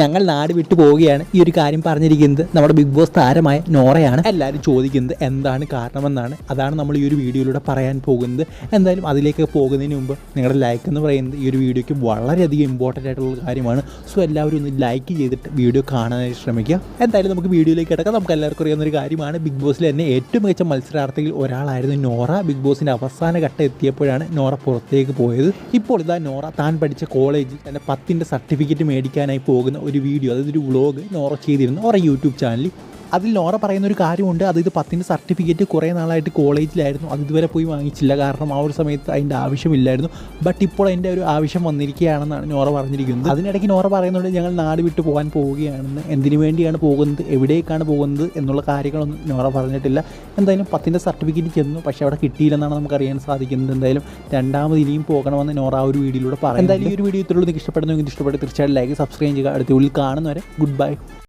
ഞങ്ങൾ നാട് വിട്ടു പോവുകയാണ് ഈ ഒരു കാര്യം പറഞ്ഞിരിക്കുന്നത്. നമ്മുടെ ബിഗ് ബോസ് താരമായ നോറയാണ് എല്ലാവരും ചോദിക്കുന്നത് എന്താണ് കാരണമെന്നാണ്. അതാണ് നമ്മൾ ഈ ഒരു വീഡിയോയിലൂടെ പറയാൻ പോകുന്നത്. എന്തായാലും അതിലേക്ക് പോകുന്നതിന് മുമ്പ് നിങ്ങളുടെ ലൈക്ക് എന്ന് പറയുന്നത് ഈ ഒരു വീഡിയോയ്ക്ക് വളരെയധികം ഇമ്പോർട്ടന്റ് ആയിട്ടുള്ള കാര്യമാണ്. സോ എല്ലാവരും ഒന്ന് ലൈക്ക് ചെയ്തിട്ട് വീഡിയോ കാണാനായി ശ്രമിക്കുക. എന്തായാലും നമുക്ക് വീഡിയോയിലേക്ക് കിടക്കാം. നമുക്ക് എല്ലാവർക്കും അറിയാവുന്ന ഒരു കാര്യമാണ്. ബിഗ് ബോസിൽ തന്നെ ഏറ്റവും മികച്ച മത്സരാർത്ഥിയിൽ ഒരാളായിരുന്നു നോറ. ബിഗ് ബോസിന്റെ അവസാന ഘട്ടം എത്തിയപ്പോഴാണ് നോറ പുറത്തേക്ക് പോയത്. ഇപ്പോൾ ഇതാ നോറ താൻ പഠിച്ച കോളേജിൽ തന്നെ പത്തിന്റെ സർട്ടിഫിക്കറ്റ് മേടിക്കാനായി പോകുന്ന ഒരു വീഡിയോ അതായത് ഒരു വ്ളോഗ് നോറ ചെയ്തിരുന്നു ഓറ യൂട്യൂബ് ചാനലിൽ അതിൽ നോറ പറയുന്ന ഒരു കാര്യമുണ്ട്. അത് ഇത് പത്തിന്റെ സർട്ടിഫിക്കറ്റ് കുറേ നാളായിട്ട് കോളേജിലായിരുന്നു. അത് ഇതുവരെ പോയി വാങ്ങിച്ചില്ല. കാരണം ആ ഒരു സമയത്ത് അതിന്റെ ആവശ്യമില്ലായിരുന്നു. ബട്ട് ഇപ്പോൾ അതിന്റെ ഒരു ആവശ്യം വന്നിരിക്കുകയാണെന്നാണ് നോറ പറഞ്ഞിരിക്കുന്നത്. അതിനിടയ്ക്ക് നോറ പറയുന്നുണ്ട് ഞങ്ങൾ നാട് വിട്ടു പോകാൻ പോവുകയാണെന്ന്. എന്തിനു വേണ്ടിയാണ് പോകുന്നത്? എവിടേക്കാണ് പോകുന്നത്? എന്നുള്ള കാര്യങ്ങളൊന്നും നോറ പറഞ്ഞിട്ടില്ല. എന്തായാലും പത്തിന്റെ സർട്ടിഫിക്കറ്റ് ചെന്നു. പക്ഷേ അവിടെ കിട്ടിയില്ലെന്നാണ് നമുക്ക് അറിയാൻ സാധിക്കുന്നത്. എന്തായാലും രണ്ടാമത് ഇനിയും പോകണമെന്ന് നോറ ആ ഒരു വീഡിയോയിലൂടെ പറയാം എന്തായാലും ഈ ഒരു വീഡിയോ ഇത്രയുള്ളൂ നിങ്ങൾക്ക് ഇഷ്ടപ്പെടുന്നെങ്കിൽ ഇഷ്ടപ്പെട്ട് തീർച്ചയായിട്ടും ലൈക്ക് സബ്സ്ക്രൈബ് ചെയ്യുക. അടുത്ത ഉള്ളിൽ കാണുന്നവരെ ഗുഡ് ബൈ